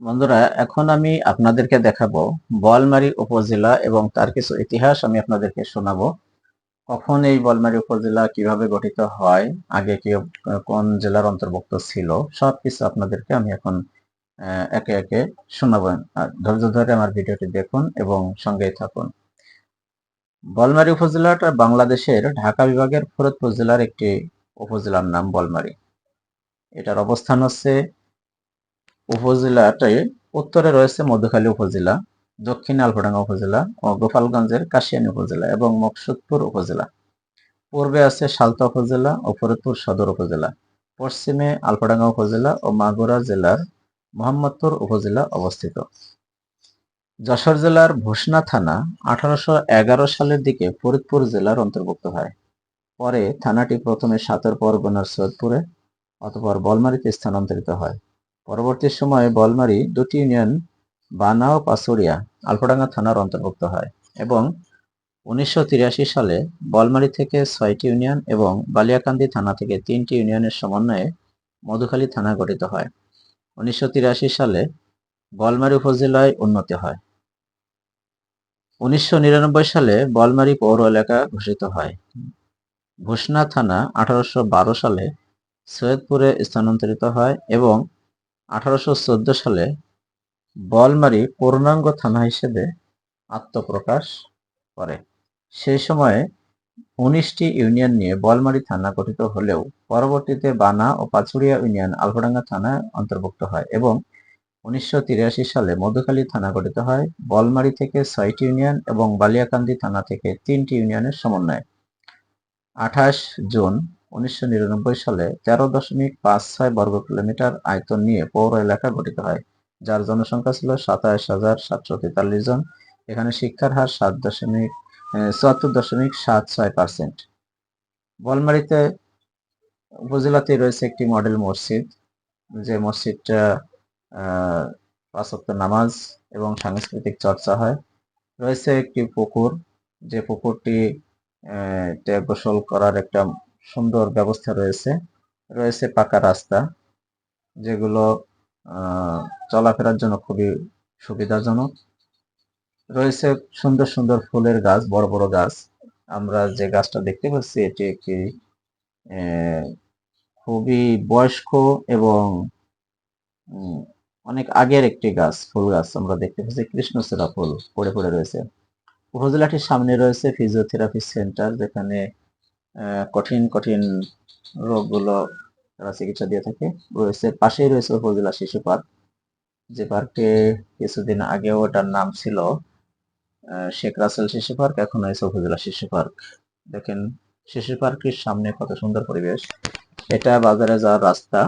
বন্ধুরা, এখন আমি আপনাদেরকে দেখাবো বোয়ালমারী উপজেলা এবং তার কিছু ইতিহাস আমি আপনাদেরকে শোনাবো। কখন এই বোয়ালমারী উপজেলা কীভাবে গঠিত হয়, আগে কি, কোন জেলার অন্তর্ভুক্ত ছিল, সবকিছু আপনাদেরকে আমি এখন একে একে শোনাবো। ধৈর্য ধরে আমার ভিডিওটি দেখুন এবং সঙ্গেই থাকুন। বলমারী উপজেলাটা বাংলাদেশের ঢাকা বিভাগের ফরিদপুর জেলার একটি উপজেলার নাম বলমারী। এটার অবস্থান হচ্ছে উপজেলাটি উত্তরে রয়েছে মধুখালী উপজেলা, দক্ষিণে আলফাডাঙ্গা উপজেলা ও গোপালগঞ্জের কাশিয়ানী উপজেলা এবং মকসুদপুর উপজেলা। পূর্বে আছে সালতা উপজেলা ও ফরিদপুর সদর উপজেলা। পশ্চিমে আলফাডাঙ্গা উপজেলা ও মাগুরা জেলার মোহাম্মদপুর উপজেলা অবস্থিত। যশোর জেলার ভোসনা থানা আঠারোশো এগারো সালের দিকে ফরিদপুর জেলার অন্তর্ভুক্ত হয়। পরে থানাটি প্রথমে সাতর পরগনার সৈয়দপুরে অতঃপর বলমারীতে স্থানান্তরিত হয়। পরবর্তী সময়ে বলমারি দুটি ইউনিয়ন বানা ও পাচুরিয়া আলফাডাঙ্গা থানার অন্তর্ভুক্ত হয় এবং উনিশশো তিরাশি সালে বলমারি থেকে ছয়টি ইউনিয়ন এবং বালিয়াকান্দি থানা থেকে তিনটি ইউনিয়নের সমন্বয়ে মধুখালী থানা গঠিত হয়। উনিশশো তিরাশি সালে বলমারি উপজেলায় উন্নতি হয়। উনিশশো নিরানব্বই সালে বলমারি পৌর এলাকা ঘোষিত হয়। ভূষণা থানা আঠারোশো বারো সালে সৈয়দপুরে স্থানান্তরিত হয় এবং আঠারোশো চোদ্দ সালে বলমারি পূর্ণাঙ্গ থানা হিসেবে আত্মপ্রকাশ করে। সেই সময়ে উনিশটি ইউনিয়ন নিয়ে বলমারি থানা গঠিত হলেও পরবর্তীতে বানা ও পাচুরিয়া ইউনিয়ন আলফাডাঙ্গা থানায় অন্তর্ভুক্ত হয় এবং উনিশশো তিরাশি সালে মধুখালী থানা গঠিত হয়। বলমারী থেকে ছয়টি ইউনিয়ন এবং বালিয়াকান্দি থানা থেকে তিনটি ইউনিয়নের সমন্বয়ে। আঠাশ জুন উনিশশো নিরানব্বই সালে তেরো দশমিক পাঁচ ছয় বর্গ কিলোমিটার আয়তন নিয়ে পৌর এলাকা গঠিত হয় যার জনসংখ্যা ছিল সাতাশ হাজার সাতশো তেতাল্লিশ জন। এখানে শিক্ষার হার সাত দশমিক চুয়াত্তর দশমিক সাত ছয় পার্সেন্ট। বলমারিতে উপজেলাতে রয়েছে একটি মডেল মসজিদ যে মসজিদটা আহ, পাঁচ ওয়াক্ত নামাজ এবং সাংস্কৃতিক চর্চা হয়। রয়েছে একটি পুকুর যে পুকুরটি গোসল করার একটা সুন্দর ব্যবস্থা রয়েছে। রয়েছে পাকা রাস্তা, যেগুলো চলাফেরার জন্য খুবই সুবিধাজনক। রয়েছে সুন্দর সুন্দর ফুলের গাছ, বড় বড় গাছ। আমরা যে গাছটা দেখতে পাচ্ছি, এটি একটি খুবই বয়স্ক এবং অনেক আগের একটি গাছ, ফুল গাছ। আমরা দেখতে পাচ্ছি কৃষ্ণচূড়া ফুল পড়ে পড়ে রয়েছে। উপজেলাটির সামনে রয়েছে ফিজিওথেরাপি সেন্টার যেখানে কঠিন কঠিন রোগগুলো তারা চিকিৎসা দিয়ে থাকে। রয়েছে, পাশেই রয়েছে উপজেলা শিশু পার্ক যে পার্কে কিছুদিন আগেও ওটার নাম ছিল শেখ রাসেল শিশু পার্ক, এখন হয়েছে উপজেলা শিশু পার্ক। দেখেন, শিশু পার্কের সামনে কত সুন্দর পরিবেশ। এটা বাজারে যাওয়ার রাস্তা।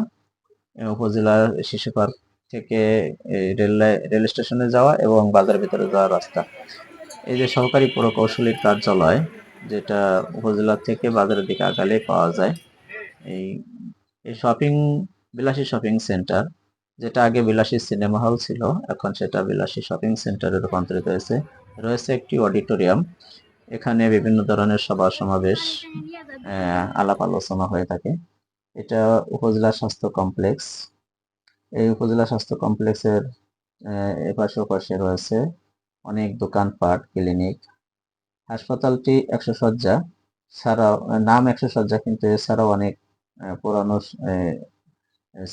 উপজেলার শিশু পার্ক থেকে রেল রেল স্টেশনে যাওয়া এবং বাজারের ভিতরে যাওয়ার রাস্তা। এই যে সহকারী প্রকৌশলীর কার্যালয় যেটা উপজেলা থেকে বাজারের দিকে আগালে পাওয়া যায়। এই এই শপিং বিলাসী শপিং সেন্টার যেটা আগে বিলাসী সিনেমা হল ছিল, এখন সেটা বিলাসী শপিং সেন্টারে রূপান্তরিত হয়েছে। রয়েছে একটি অডিটোরিয়াম এখানে বিভিন্ন ধরনের সভা সমাবেশ আলাপ আলোচনা হয়ে থাকে। এটা উপজেলা স্বাস্থ্য কমপ্লেক্স। এই উপজেলা স্বাস্থ্য কমপ্লেক্সের এপাশে ওপাশে রয়েছে অনেক দোকানপাট, ক্লিনিক। হাসপাতালটি একশো শয্যা ছাড়াও নাম একশো শয্যা কিন্তু এছাড়াও অনেক পুরানো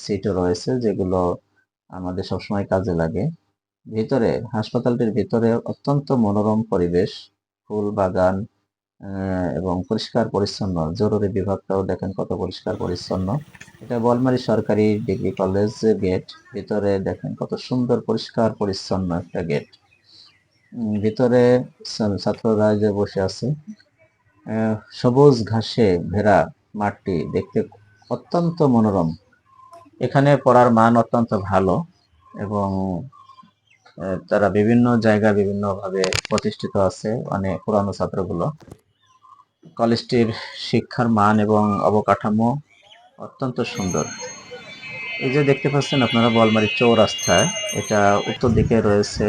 সিটও রয়েছে যেগুলো আমাদের সবসময় কাজে লাগে। ভিতরে, হাসপাতালটির ভিতরে অত্যন্ত মনোরম পরিবেশ, ফুল বাগান এবং পরিষ্কার পরিচ্ছন্ন। জরুরি বিভাগটাও দেখেন কত পরিষ্কার পরিচ্ছন্ন। এটা বলমারি সরকারি ডিগ্রি কলেজ গেট। ভিতরে দেখেন কত সুন্দর পরিষ্কার পরিচ্ছন্ন একটা গেট। ভিতরে ছাত্ররা যে বসে আছে সবুজ ঘাসে ঘেরা মাঠটি দেখতে অত্যন্ত মনোরম। এখানে পড়ার মান অত্যন্ত ভালো এবং তারা বিভিন্ন জায়গায় বিভিন্নভাবে প্রতিষ্ঠিত আছে মানে পুরানো ছাত্রগুলো। কলেজটির শিক্ষার মান এবং অবকাঠামো অত্যন্ত সুন্দর। এই যে দেখতে পাচ্ছেন আপনারা বলমারি চৌরাস্তায়, এটা উত্তর দিকে রয়েছে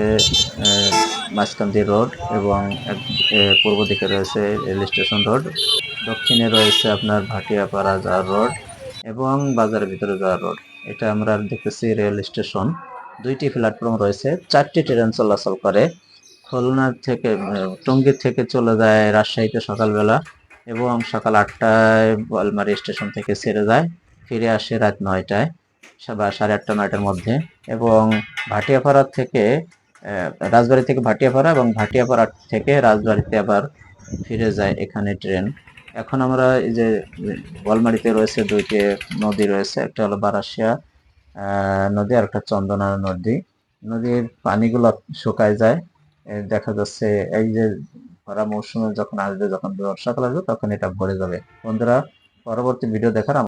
মাঝকান্দি রোড এবং পূর্ব দিকে রয়েছে রেল স্টেশন রোড। দক্ষিণে রয়েছে আপনার ভাটিয়াপাড়া যাওয়ার রোড এবং বাজারের ভিতরে যাওয়ার রোড। এটা আমরা দেখতেছি রেল স্টেশন। দুইটি প্ল্যাটফর্ম রয়েছে। চারটি ট্রেন চলাচল করে। খুলনা থেকে টঙ্গী থেকে চলে যায় রাজশাহীতে সকালবেলা এবং সকাল আটটায় বলমারি স্টেশন থেকে ছেড়ে যায়। ফিরে আসে রাত নয়টায় বা সাড়ে আটটা, নয়টার মধ্যে এবং ভাটিয়াপাড়া থেকে রাজবাড়ী থেকে ভাটিয়াপাড়া এবং ভাটিয়াপাড়া থেকে রাজবাড়িতে আবার ফিরে যায় এখানে ট্রেন। এখন আমরা এই যে বলমারিতে রয়েছে দুইটি নদী রয়েছে, একটা হলো বারাসিয়া নদী আর একটা চন্দনা নদী। নদীর পানিগুলো শুকায় যায়। দেখা যাচ্ছে এই যে খরা মৌসুমে যখন আসবে, যখন বর্ষাকাল আসবে, তখন এটা ভরে যাবে। বন্ধুরা, পরবর্তী ভিডিও দেখার